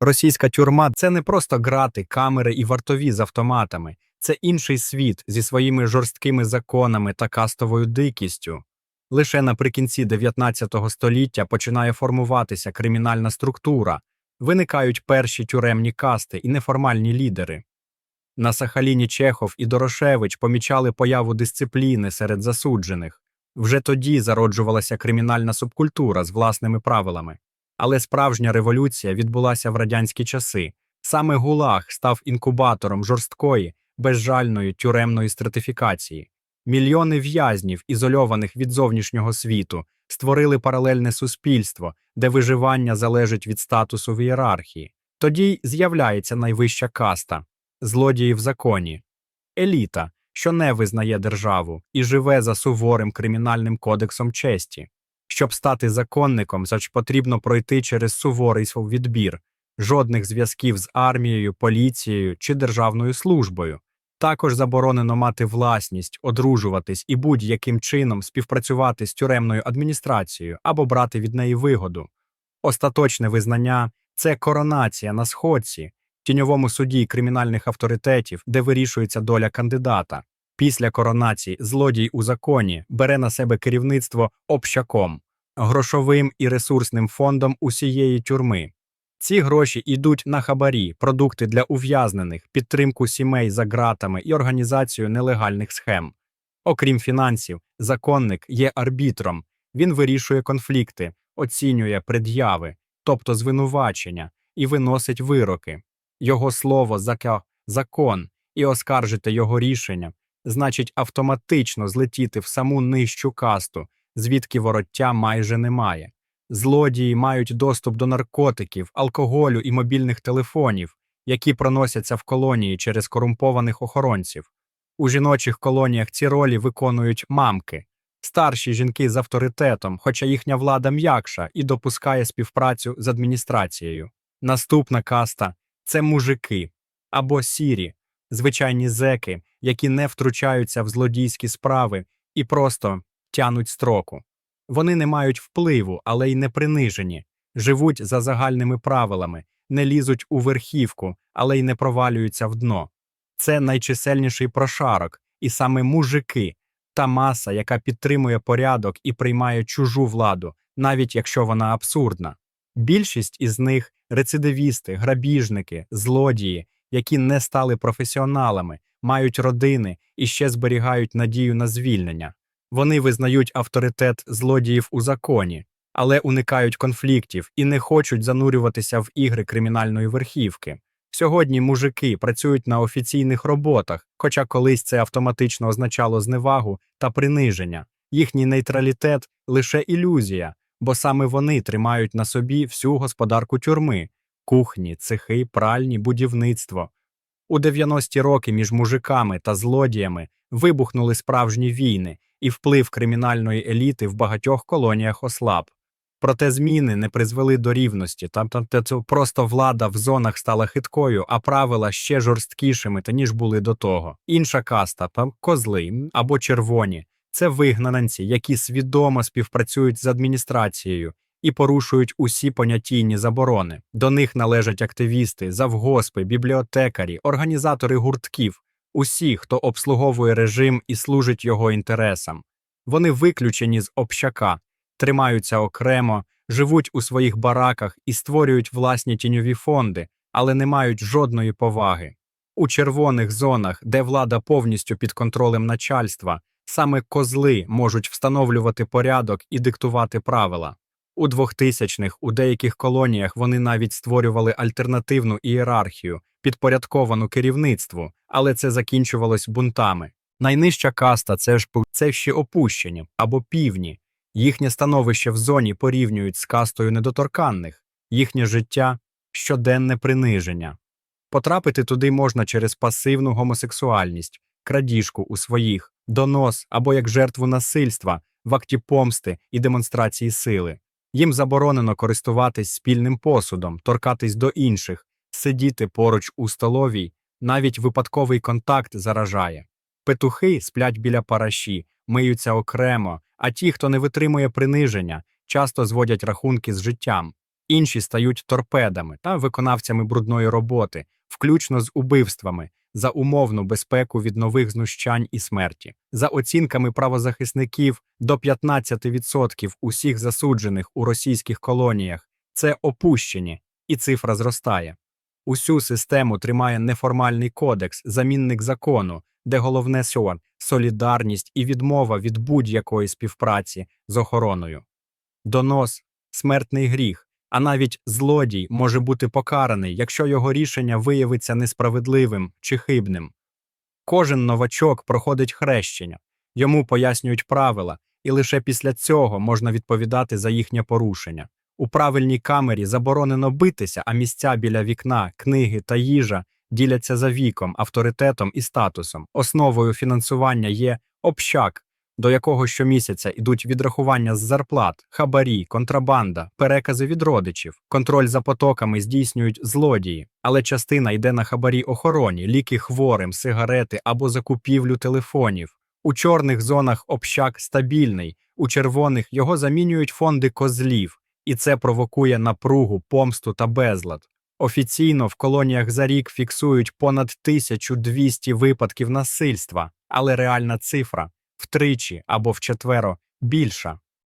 Російська тюрма це не просто грати, камери і вартові з автоматами, це інший світ зі своїми жорсткими законами та кастовою дикістю. Лише наприкінці 19 століття починає формуватися кримінальна структура, виникають перші тюремні касти і неформальні лідери. На Сахаліні Чехов і Дорошевич помічали появу дисципліни серед засуджених. Вже тоді зароджувалася кримінальна субкультура з власними правилами. Але справжня революція відбулася в радянські часи. Саме ГУЛАГ став інкубатором жорсткої, безжальної тюремної стратифікації. Мільйони в'язнів, ізольованих від зовнішнього світу, створили паралельне суспільство, де виживання залежить від статусу в ієрархії. Тоді й з'являється найвища каста злодії в законі, еліта, що не визнає державу і живе за суворим кримінальним кодексом честі. Щоб стати законником, зач потрібно пройти через суворий відбір, жодних зв'язків з армією, поліцією чи державною службою. Також заборонено мати власність, одружуватись і будь-яким чином співпрацювати з тюремною адміністрацією або брати від неї вигоду. Остаточне визнання це коронація на сходці, тіньовому суді кримінальних авторитетів, де вирішується доля кандидата. Після коронації злодій у законі бере на себе керівництво общаком, грошовим і ресурсним фондом усієї тюрми. Ці гроші йдуть на хабарі, продукти для ув'язнених, підтримку сімей за ґратами і організацію нелегальних схем. Окрім фінансів, законник є арбітром. Він вирішує конфлікти, оцінює пред'яви, тобто звинувачення, і виносить вироки. Його слово закон, і оскаржити його рішення значить автоматично злетіти в саму нижчу касту, звідки вороття майже немає. Злодії мають доступ до наркотиків, алкоголю і мобільних телефонів, які проносяться в колонії через корумпованих охоронців. У жіночих колоніях ці ролі виконують мамки, старші жінки з авторитетом, хоча їхня влада м'якша і допускає співпрацю з адміністрацією. Наступна каста це мужики або сірі, звичайні зеки, які не втручаються в злодійські справи і просто тянуть строку. Вони не мають впливу, але й не принижені, живуть за загальними правилами, не лізуть у верхівку, але й не провалюються в дно. Це найчисельніший прошарок, і саме мужики, та маса, яка підтримує порядок і приймає чужу владу, навіть якщо вона абсурдна. Більшість із них рецидивісти, грабіжники, злодії, які не стали професіоналами, мають родини і ще зберігають надію на звільнення. Вони визнають авторитет злодіїв у законі, але уникають конфліктів і не хочуть занурюватися в ігри кримінальної верхівки. Сьогодні мужики працюють на офіційних роботах, хоча колись це автоматично означало зневагу та приниження. Їхній нейтралітет лише ілюзія, бо саме вони тримають на собі всю господарку тюрми кухні, цехи, пральні, будівництво. У 90-ті роки між мужиками та злодіями вибухнули справжні війни, і вплив кримінальної еліти в багатьох колоніях ослаб. Проте зміни не призвели до рівності, там просто влада в зонах стала хиткою, а правила ще жорсткішими, та ніж були до того. Інша каста там козли або червоні це вигнанці, які свідомо співпрацюють з адміністрацією і порушують усі понятійні заборони. До них належать активісти, завгоспи, бібліотекарі, організатори гуртків, усі, хто обслуговує режим і служить його інтересам. Вони виключені з общака, тримаються окремо, живуть у своїх бараках і створюють власні тіньові фонди, але не мають жодної поваги. У червоних зонах, де влада повністю під контролем начальства, саме козли можуть встановлювати порядок і диктувати правила. У 2000-х у деяких колоніях вони навіть створювали альтернативну ієрархію, підпорядковану керівництву, але це закінчувалось бунтами. Найнижча каста це ж це ще опущені або півні. Їхнє становище в зоні порівнюють з кастою недоторканних, їхнє життя щоденне приниження. Потрапити туди можна через пасивну гомосексуальність, крадіжку у своїх, донос або як жертву насильства, в акті помсти і демонстрації сили. Їм заборонено користуватись спільним посудом, торкатись до інших, сидіти поруч у столовій, навіть випадковий контакт заражає. Петухи сплять біля параші, миються окремо, а ті, хто не витримує приниження, часто зводять рахунки з життям. інші стають торпедами та виконавцями брудної роботи, включно з убивствами за умовну безпеку від нових знущань і смерті. За оцінками правозахисників, до 15% усіх засуджених у російських колоніях це опущені, і цифра зростає. Усю систему тримає неформальний кодекс, замінник закону, де головне що солідарність і відмова від будь-якої співпраці з охороною. Донос смертний гріх, а навіть злодій може бути покараний, якщо його рішення виявиться несправедливим чи хибним. Кожен новачок проходить хрещення, йому пояснюють правила, і лише після цього можна відповідати за їхнє порушення. У правильній камері заборонено битися, а місця біля вікна, книги та їжа діляться за віком, авторитетом і статусом. Основою фінансування є общак, до якого щомісяця йдуть відрахування з зарплат, хабарі, контрабанда, перекази від родичів. Контроль за потоками здійснюють злодії, але частина йде на хабарі охороні, ліки хворим, сигарети або закупівлю телефонів. У чорних зонах общак стабільний, у червоних його замінюють фонди козлів, і це провокує напругу, помсту та безлад. Офіційно в колоніях за рік фіксують понад 1200 випадків насильства, але реальна цифра втричі або вчетверо більша.